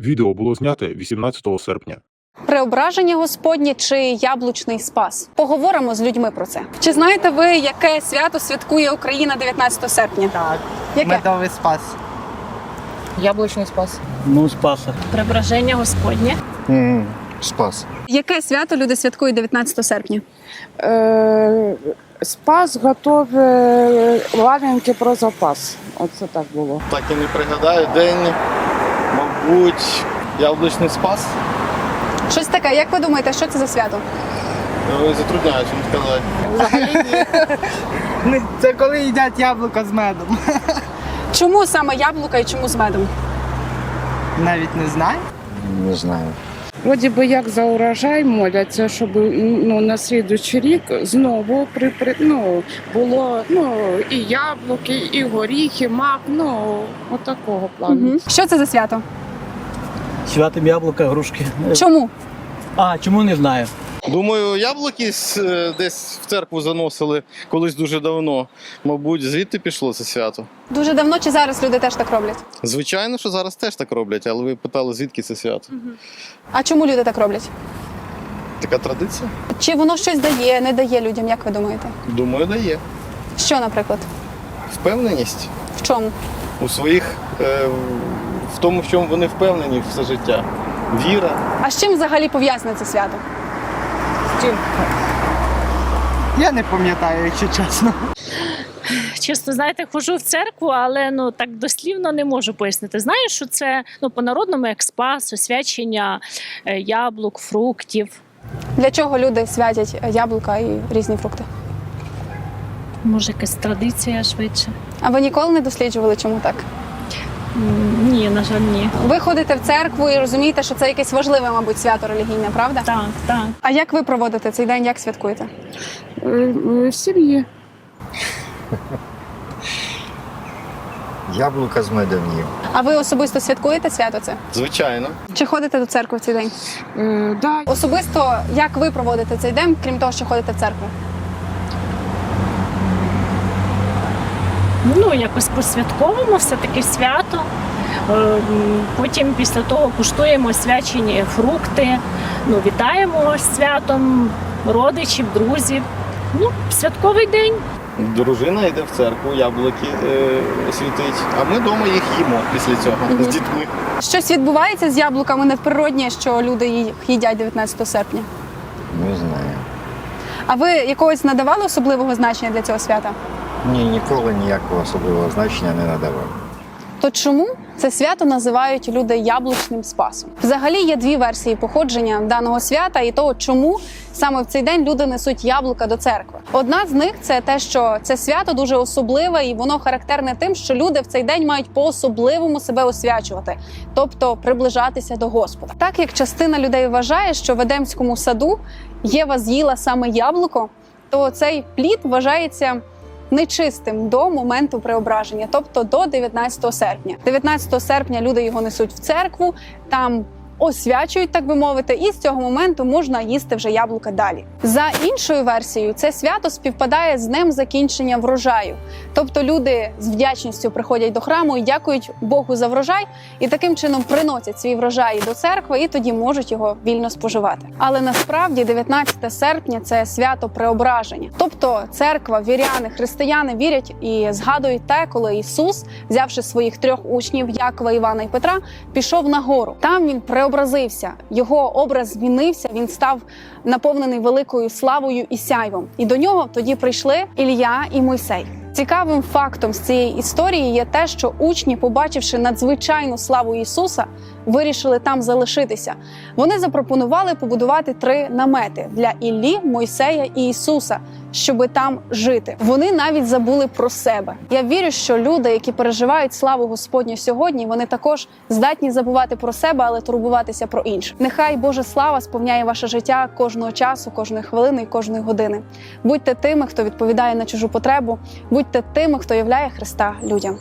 Відео було зняте 18 серпня. Преображення Господнє чи яблучний спас? Поговоримо з людьми про це. Чи знаєте ви, яке свято святкує Україна 19 серпня? Так, Яке? медовий спас. Яблучний спас. Ну, Спаса. Преображення Господнє. Спас. Яке свято люди святкують 19 серпня? Е, спас готове лавінки про запас. Оце так було. Так і не пригадаю. День, мабуть, яблучний спас. Щось таке. Як ви думаєте, що це за свято? Ой, Затрудняю чим сказати. Не, Це коли їдять яблука з медом. Чому саме яблука і чому з медом? Навіть не знаю. Не знаю. Вроді би як за урожай моляться, щоб ну, на слідуючий рік знову при, при, ну, було ну, і яблуки, і горіхи, мак, ну, отакого плану. Угу. Що це за свято? Святим яблука, грушки. Чому? А, чому не знаю? Думаю, яблуки е, десь в церкву заносили колись дуже давно. Мабуть, звідти пішло це свято. Дуже давно чи зараз люди теж так роблять? Звичайно, що зараз теж так роблять, але ви питали, звідки це свято. А чому люди так роблять? Така традиція? Чи воно щось дає, не дає людям, як ви думаєте? Думаю, дає. Що, наприклад? Впевненість В чому? у своїх, е, в тому, в чому вони впевнені все життя. Віра. А з чим взагалі пов'язане це свято? З чим? Я не пам'ятаю, якщо чесно. Чесно, знаєте, хожу в церкву, але ну так дослівно не можу пояснити. Знаю, що це ну по-народному як спас, освячення е, яблук, фруктів. Для чого люди святять яблука і різні фрукти? Може, якась традиція швидше. А ви ніколи не досліджували, чому так? Ні, на жаль, ні. Ви ходите в церкву і розумієте, що це якесь важливе, мабуть, свято релігійне, правда? Так, так. А як ви проводите цей день? Як святкуєте? Е, В сім'ї. Яблука з медом їм. А ви особисто святкуєте свято це? Звичайно. Чи ходите до церкви в цей день? Е, да, Особисто як ви проводите цей день, крім того, що ходите в церкву? Ну, якось посвятковуємо все-таки свято. Е, Потім після того куштуємо свячені фрукти, ну, вітаємо з святом родичів, друзів. Ну, святковий день. Дружина йде в церкву, яблуки е, світить, а ми вдома їх їмо після цього Мгм. з дітьми. Щось відбувається з яблуками неприроднє, що люди їх їдять 19 серпня. Не знаю. А ви якогось надавали особливого значення для цього свята? Ні, ніколи ніякого особливого значення не надавав. То чому це свято називають люди яблучним спасом? Взагалі є дві версії походження даного свята і того, чому саме в цей день люди несуть яблука до церкви. Одна з них це те, що це свято дуже особливе, і воно характерне тим, що люди в цей день мають по-особливому себе освячувати, тобто приближатися до Господа. Так як частина людей вважає, що в Едемському саду Єва з'їла саме яблуко, то цей плід вважається нечистим до моменту преображення, тобто до 19 серпня. 19 серпня люди його несуть в церкву, там освячують, так би мовити, і з цього моменту можна їсти вже яблука далі. За іншою версією, це свято співпадає з днем закінчення врожаю. Тобто люди з вдячністю приходять до храму і дякують Богу за врожай, і таким чином приносять свій врожай до церкви, і тоді можуть його вільно споживати. Але насправді 19 серпня це свято преображення. Тобто церква, віряни, християни вірять і згадують те, коли Ісус, взявши своїх трьох учнів Якова, Івана і Петра, пішов на гору. Там він преобразився. Його образ змінився. Він став наповнений великою славою і сяйвом. І до нього тоді прийшли Ілля і Мойсей. Цікавим фактом з цієї історії є те, що учні, побачивши надзвичайну славу Ісуса, вирішили там залишитися. Вони запропонували побудувати три намети для Іллі, Мойсея і Ісуса, щоби там жити. Вони навіть забули про себе. Я вірю, що люди, які переживають славу Господню сьогодні, вони також здатні забувати про себе, але турбуватися про інших. Нехай Божа слава сповняє ваше життя кожного часу, кожної хвилини і кожної години. Будьте тими, хто відповідає на чужу потребу, будьте тими, хто являє Христа людям.